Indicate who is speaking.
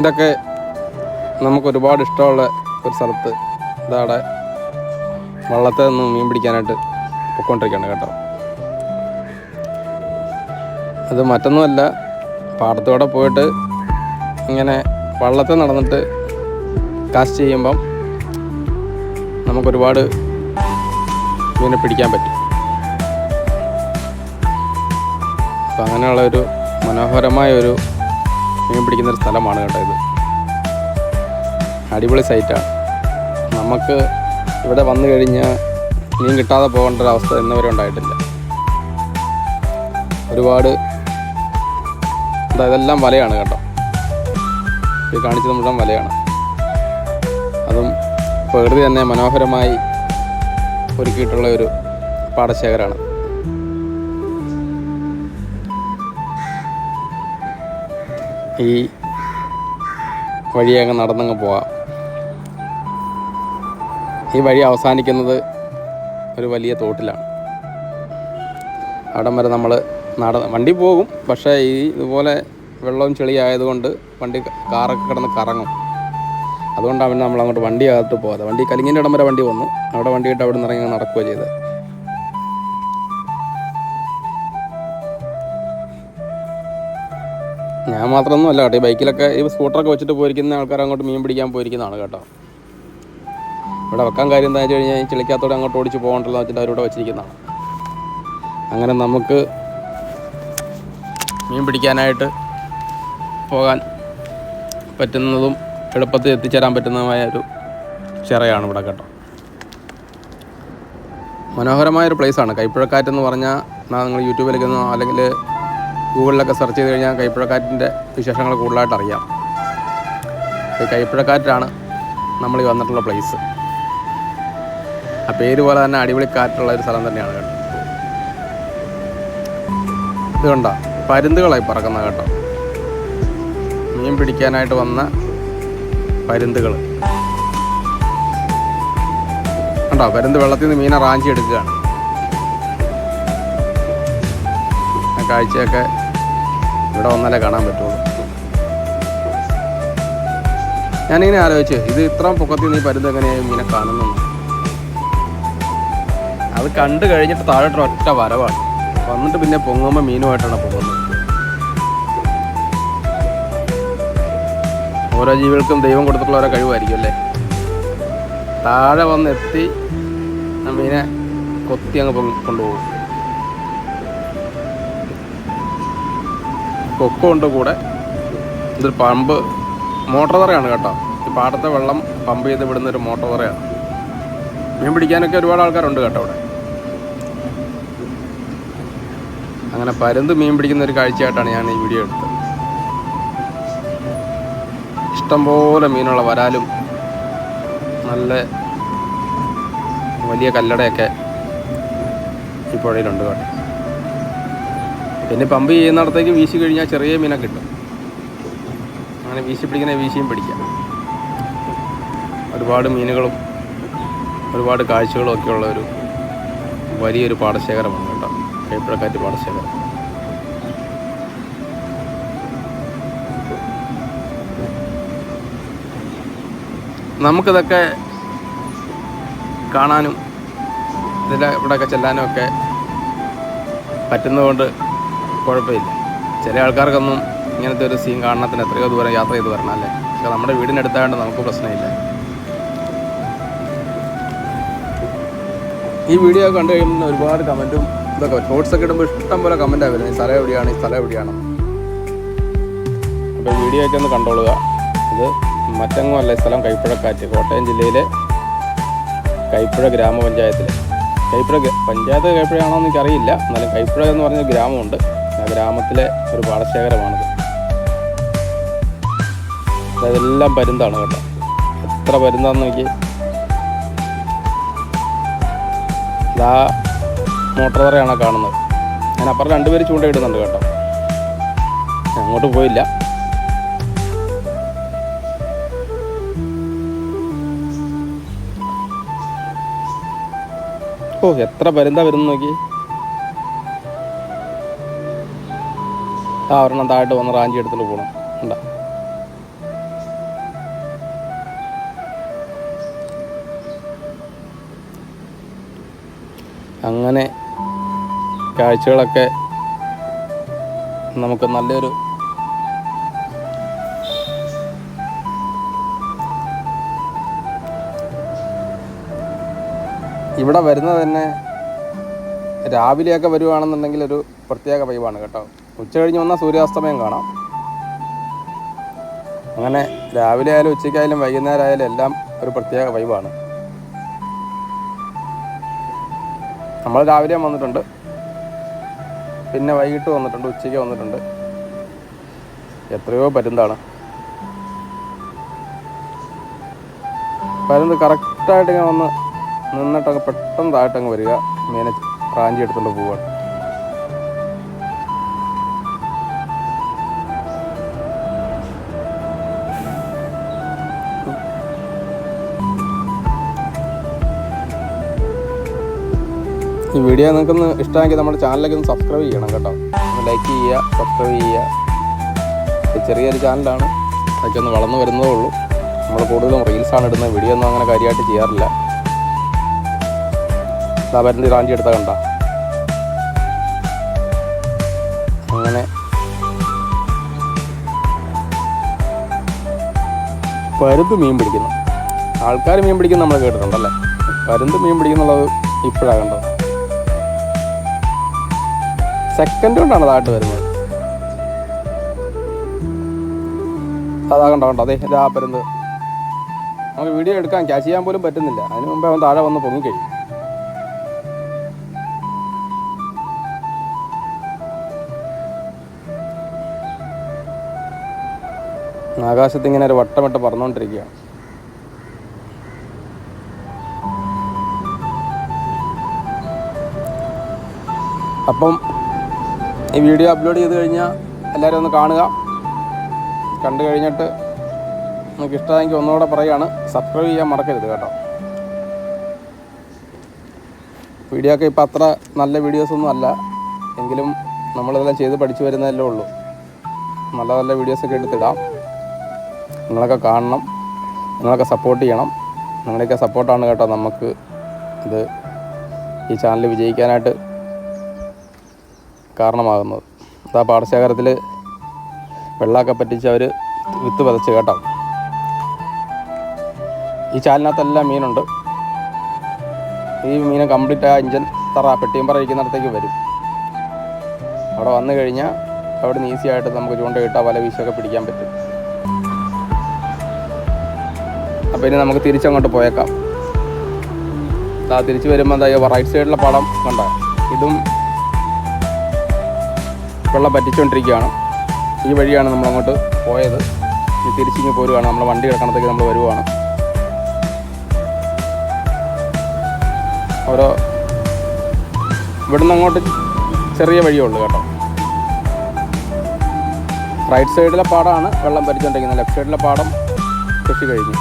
Speaker 1: ഇതൊക്കെ നമുക്ക് ഒരുപാട് ഇഷ്ടമുള്ള ഒരു സ്ഥലത്ത്. ഇതവിടെ വള്ളത്തെ നിന്ന് മീൻ പിടിക്കാനായിട്ട് പൊയ്ക്കൊണ്ടിരിക്കുകയാണ് കേട്ടോ. അത് മറ്റൊന്നുമല്ല പാടത്തോടെ പോയിട്ട് ഇങ്ങനെ വള്ളത്തെ നടന്നിട്ട് കാസ്റ്റ് ചെയ്യുമ്പം നമുക്കൊരുപാട് മീനെ പിടിക്കാൻ പറ്റും. അപ്പം അങ്ങനെയുള്ള ഒരു മനോഹരമായ ഒരു മീൻ പിടിക്കുന്ന ഒരു സ്ഥലമാണ് കേട്ടോ ഇത്. അടിപൊളി സൈറ്റാണ് നമുക്ക് ഇവിടെ വന്നു കഴിഞ്ഞാൽ മീൻ കിട്ടാതെ പോകേണ്ട ഒരു അവസ്ഥ ഇന്നുവരെ ഉണ്ടായിട്ടില്ല. ഒരുപാട് ഇതെല്ലാം വലയാണ് കേട്ടോ. ഇത് കാണിച്ചത് മുഴുവൻ വലയാണ്. അതും പ്രകൃതി തന്നെ മനോഹരമായി ഒരുക്കിയിട്ടുള്ള ഒരു പാടശേഖരമാണ് ഈ വഴിയങ്ങ് നടന്നങ്ങ് പോവാം. ഈ വഴി അവസാനിക്കുന്നത് ഒരു വലിയ തോട്ടിലാണ്. അവിടം വരെ നമ്മൾ നട വണ്ടി പോകും. പക്ഷേ ഈ ഇതുപോലെ വെള്ളവും ചെളിയായതുകൊണ്ട് വണ്ടി കാറൊക്കെ കിടന്ന് കറങ്ങും. അതുകൊണ്ടാണ് പിന്നെ നമ്മൾ അങ്ങോട്ട് വണ്ടി അകത്ത് പോകാതെ. വണ്ടി കലിങ്ങിന്റെ ഇടം വരെ വണ്ടി വന്നു. അവിടെ വണ്ടി ഇട്ട് അവിടെ നിന്ന് ഇറങ്ങി നടക്കുകയോ ചെയ്തത്. ഞാൻ മാത്രമൊന്നും അല്ല കേട്ടോ. ഈ ബൈക്കിലൊക്കെ ഈ സ്കൂട്ടറൊക്കെ വെച്ചിട്ട് പോയിരിക്കുന്ന ആൾക്കാർ അങ്ങോട്ട് മീൻ പിടിക്കാൻ പോയിരിക്കുന്നതാണ് കേട്ടോ. ഇവിടെ വെക്കാൻ കാര്യം എന്താ വെച്ച് കഴിഞ്ഞാൽ ഈ ചെളിക്കകത്തോടെ അങ്ങോട്ട് ഓടിച്ച് പോകണ്ടല്ലോ വെച്ചിട്ട് അവരിവിടെ വെച്ചിരിക്കുന്നതാണ്. അങ്ങനെ നമുക്ക് മീൻ പിടിക്കാനായിട്ട് പോകാൻ പറ്റുന്നതും എളുപ്പത്തിൽ എത്തിച്ചേരാൻ പറ്റുന്നതുമായ ഒരു ചിറയാണ് ഇവിടെ കേട്ടോ. മനോഹരമായൊരു പ്ലേസാണ് കൈപ്പുഴക്കാറ്റെന്ന് പറഞ്ഞാൽ നിങ്ങൾ യൂട്യൂബിലൊക്കെ അല്ലെങ്കിൽ ഗൂഗിളിലൊക്കെ സെർച്ച് ചെയ്ത് കഴിഞ്ഞാൽ കൈപ്പുഴക്കാറ്റിന്റെ വിശേഷങ്ങൾ കൂടുതലായിട്ട് അറിയാം. കൈപ്പുഴക്കാറ്റാണ് നമ്മൾ ഈ വന്നിട്ടുള്ള പ്ലേസ് ആ പേര് പോലെ തന്നെ അടിപൊളി കാറ്റുള്ള ഒരു സ്ഥലം തന്നെയാണ് കേട്ടോ. ഇത് കണ്ടോ? പരുന്തുകളായി പറക്കുന്ന കേട്ടോ. മീൻ പിടിക്കാനായിട്ട് വന്ന പരുന്തുകൾ കണ്ടോ? പരുന്ത് വെള്ളത്തിൽ നിന്ന് മീനെ റാഞ്ചി എടുക്കുകയാണ്. കാഴ്ചയൊക്കെ ഇവിടെ വന്നാലേ കാണാൻ പറ്റുള്ളൂ. ഞാനിങ്ങനെ ആലോചിച്ച് ഇത് ഇത്രയും പൊക്കത്തിൽ നീ പരുന്ത് എങ്ങനെയായി ഇങ്ങനെ കാണുന്നു അത് കണ്ടു കഴിഞ്ഞിട്ട് താഴോട്ട് ഒറ്റ വരവാണ്. വന്നിട്ട് പിന്നെ പൊങ്ങുമ്പോൾ മീനുമായിട്ടാണ് പോകുന്നത്. ഓരോ ജീവികൾക്കും ദൈവം കൊടുത്തിട്ടുള്ള ഓരോ കഴിവായിരിക്കും അല്ലേ? താഴെ വന്നെത്തി മീനെ കൊത്തി അങ്ങ് പൊങ്ങ- കൊക്കുണ്ട് കൂടെ ഇതൊരു പമ്പ് മോട്ടോർ തറയാണ് കേട്ടോ. ഈ പാടത്തെ വെള്ളം പമ്പ് ചെയ്ത് വിടുന്ന ഒരു മോട്ടോർ തറയാണ് മീൻ പിടിക്കാനൊക്കെ ഒരുപാട് ആൾക്കാരുണ്ട് കേട്ടോ അവിടെ. അങ്ങനെ പരുന്ത് മീൻ പിടിക്കുന്ന ഒരു കാഴ്ചയായിട്ടാണ് ഞാൻ ഈ വീഡിയോ എടുത്തത്. ഇഷ്ടംപോലെ മീനുള്ള വരാലും നല്ല വലിയ കല്ലടയൊക്കെ ഈ പുഴയിലുണ്ട് കേട്ടോ. പിന്നെ പമ്പ് ചെയ്യുന്നിടത്തേക്ക് വീശി കഴിഞ്ഞാൽ ചെറിയ മീനെ കിട്ടും. അങ്ങനെ വീശി പിടിക്കുന്ന വീശിയും പിടിക്കാം. ഒരുപാട് മീനുകളും ഒരുപാട് കാഴ്ചകളും ഒക്കെ ഉള്ള ഒരു വലിയൊരു പാടശേഖരമാണ് കേട്ടോ. കൈപ്പഴക്കാറ്റ് പാടശേഖരം. നമുക്കിതൊക്കെ കാണാനും ഇതിൽ ഇവിടെയൊക്കെ ചെല്ലാനും ഒക്കെ പറ്റുന്നതുകൊണ്ട് കുഴപ്പമില്ല. ചില ആൾക്കാർക്കൊന്നും ഇങ്ങനത്തെ ഒരു സീൻ കാണണത്തിന് എത്രയോ ദൂരം യാത്ര ചെയ്ത് വരണം അല്ലേ? പക്ഷെ നമ്മുടെ വീടിനടുത്തായതുകൊണ്ട് നമുക്ക് പ്രശ്നമില്ല. ഈ വീഡിയോ കണ്ടു കഴിയുമ്പോൾ ഒരുപാട് കമന്റും ഇതൊക്കെ ഷോർട്സ് ഒക്കെ ഇടുമ്പോൾ ഇഷ്ടം പോലെ കമന്റാണ് ഈ സ്ഥലം എവിടെയാണ്? ഈ സ്ഥലം എവിടെയാണ്? അപ്പോൾ വീഡിയോ ഒക്കെ ഒന്ന് കണ്ടോളുക. ഇത് മറ്റെങ്ങും അല്ല ഈ സ്ഥലം കൈപ്പുഴക്കാറ്റ്. കോട്ടയം ജില്ലയിലെ കൈപ്പുഴ ഗ്രാമപഞ്ചായത്തിൽ കൈപ്പുഴ പഞ്ചായത്ത് കൈപ്പുഴയാണോ എന്ന് എനിക്കറിയില്ല. എന്നാലും കൈപ്പുഴ എന്ന് പറഞ്ഞ ഗ്രാമമുണ്ട്. ഗ്രാമത്തിലെ ഒരു പാടശേഖരമാണിത്. അതെല്ലാം പരുന്താണ് കേട്ടോ. എത്ര പരുന്താന്ന് നോക്കി ഇതാ മോട്ടോർ തറയാണ് കാണുന്നത്. ഞാൻ അപ്പുറം രണ്ടുപേര് ചൂണ്ടയിടുന്നുണ്ട് കേട്ടോ. അങ്ങോട്ട് പോയില്ല. ഓ എത്ര പരുന്താ വരുന്നു നോക്കി ആ ഒരെണ്ണം താഴോട്ട് വന്ന് റാഞ്ചി എടുത്തിട്ട് പോകണം ഉണ്ടോ അങ്ങനെ കാഴ്ചകളൊക്കെ നമുക്ക് നല്ലൊരു ഇവിടെ വരുന്നത് തന്നെ രാവിലെയൊക്കെ വരുവാണെന്നുണ്ടെങ്കിൽ ഒരു പ്രത്യേക വൈബാണ് കേട്ടോ. ഉച്ച കഴിഞ്ഞ് വന്നാൽ സൂര്യാസ്തമയം കാണാം. അങ്ങനെ രാവിലെ ആയാലും ഉച്ചയ്ക്കായാലും വൈകുന്നേരം ആയാലും എല്ലാം ഒരു പ്രത്യേക വൈബാണ് നമ്മൾ രാവിലെ വന്നിട്ടുണ്ട്. പിന്നെ വൈകിട്ട് വന്നിട്ടുണ്ട് ഉച്ചയ്ക്ക് വന്നിട്ടുണ്ട്. എത്രയോ പരുന്താണ്. പരുന്ത് കറക്റ്റായിട്ട് ഇങ്ങനെ വന്ന് നിന്നിട്ടങ്ങ് പെട്ടെന്ന് താഴട്ടങ്ങ് വരിക. മീനെ റാഞ്ചി എടുത്തുകൊണ്ട് പോവാണ്. ഈ വീഡിയോ നിങ്ങൾക്കൊന്ന് ഇഷ്ടമാണെങ്കിൽ നമ്മുടെ ചാനലിലേക്ക് ഒന്ന് സബ്സ്ക്രൈബ് ചെയ്യണം കേട്ടോ. ലൈക്ക് ചെയ്യുക സബ്സ്ക്രൈബ് ചെയ്യുക. ചെറിയൊരു ചാനലാണ് അതൊക്കെ ഒന്ന് വളർന്നു വരുന്നതേ ഉള്ളൂ. നമ്മൾ കൂടുതലും റീൽസാണ് ഇടുന്നത്. വീഡിയോ ഒന്നും അങ്ങനെ കാര്യമായിട്ട് ചെയ്യാറില്ല. സാധാരണ റാഞ്ചി എടുത്ത കണ്ട. അങ്ങനെ. പരുന്ത് മീൻ പിടിക്കുന്നു. ആൾക്കാർ മീൻ പിടിക്കുന്ന നമ്മൾ കേട്ടിട്ടുണ്ടല്ലേ? പരുന്ത് മീൻ പിടിക്കുന്നുള്ളത് ഇപ്പോഴാണ് കണ്ടത്. സെക്കൻഡ് കൊണ്ടാണ് താട്ട് വരുന്നത്. അതാ കണ്ടോ കണ്ടോ അതെ ഇതാ പരുന്ത് നമുക്ക് വീഡിയോ എടുക്കാൻ ക്യാച്ച് ചെയ്യാൻ പോലും പറ്റുന്നില്ല. അതിന് മുമ്പേ അവൻ താഴെ വന്ന് പൊങ്ങിക്കഴിയും ആകാശത്ത് ഇങ്ങനെ ഒരു വട്ടമിട്ട് പറന്നുകൊണ്ടിരിക്കുകയാണ് അപ്പം ഈ വീഡിയോ അപ്ലോഡ് ചെയ്ത് കഴിഞ്ഞാൽ എല്ലാവരും ഒന്ന് കാണുക. കണ്ടു കഴിഞ്ഞിട്ട് നിങ്ങൾക്ക് ഇഷ്ടമായെങ്കിൽ ഒന്നുകൂടെ പറയുകയാണ്. സബ്സ്ക്രൈബ് ചെയ്യാൻ മറക്കരുത് കേട്ടോ. വീഡിയോ ഒക്കെ ഇപ്പോൾ അത്ര നല്ല വീഡിയോസൊന്നും അല്ല. എങ്കിലും നമ്മളിതെല്ലാം ചെയ്ത് പഠിച്ചു വരുന്നതല്ലേ ഉള്ളൂ. നല്ല നല്ല വീഡിയോസൊക്കെ എടുത്തിടാം നിങ്ങളൊക്കെ കാണണം. നിങ്ങളൊക്കെ സപ്പോർട്ട് ചെയ്യണം. നിങ്ങളുടെയൊക്കെ സപ്പോർട്ടാണ് കേട്ടോ നമുക്ക് ഇത് ഈ ചാനൽ വിജയിക്കാനായിട്ട് കാരണമാകുന്നത്. ആ പാടശേഖരത്തിൽ വെള്ളമൊക്കെ പറ്റിച്ച് അവർ വിത്ത് പതച്ച് കേട്ടോ. ഈ ചാലിനകത്തെല്ലാം മീനുണ്ട്. ഈ മീനെ കംപ്ലീറ്റ് ആ ഇഞ്ചൻ തറ പെട്ടിയും ഇരിക്കുന്നിടത്തേക്ക് വരും. അവിടെ വന്നു കഴിഞ്ഞാൽ അവിടെ നിന്ന് ഈസി ആയിട്ട് നമുക്ക് ചൂണ്ടയിട്ടാൽ വല വീശൊക്കെ പിടിക്കാൻ പറ്റും. അപ്പോൾ ഇനി നമുക്ക് തിരിച്ചങ്ങോട്ട് പോയേക്കാം. തിരിച്ച് വരുമ്പോൾ എന്താ റൈറ്റ് സൈഡിലെ പടം കണ്ട? ഇതും വെള്ളം പറ്റിച്ചുകൊണ്ടിരിക്കുകയാണ്. ഈ വഴിയാണ് നമ്മൾ അങ്ങോട്ട് പോയത്. ഇനി തിരിച്ചിങ്ങ് പോരുകയാണ് നമ്മൾ വണ്ടി കിടക്കണത്തേക്ക് നമ്മൾ വരുവാണ്. ഓരോ ഇവിടുന്ന് അങ്ങോട്ട് ചെറിയ വഴിയേ ഉള്ളൂ കേട്ടോ. റൈറ്റ് സൈഡിലെ പാടമാണ് വെള്ളം പരിച്ചുകൊണ്ടിരിക്കുന്നത് ലെഫ്റ്റ് സൈഡിലെ പാടം കൃഷി കഴിഞ്ഞു.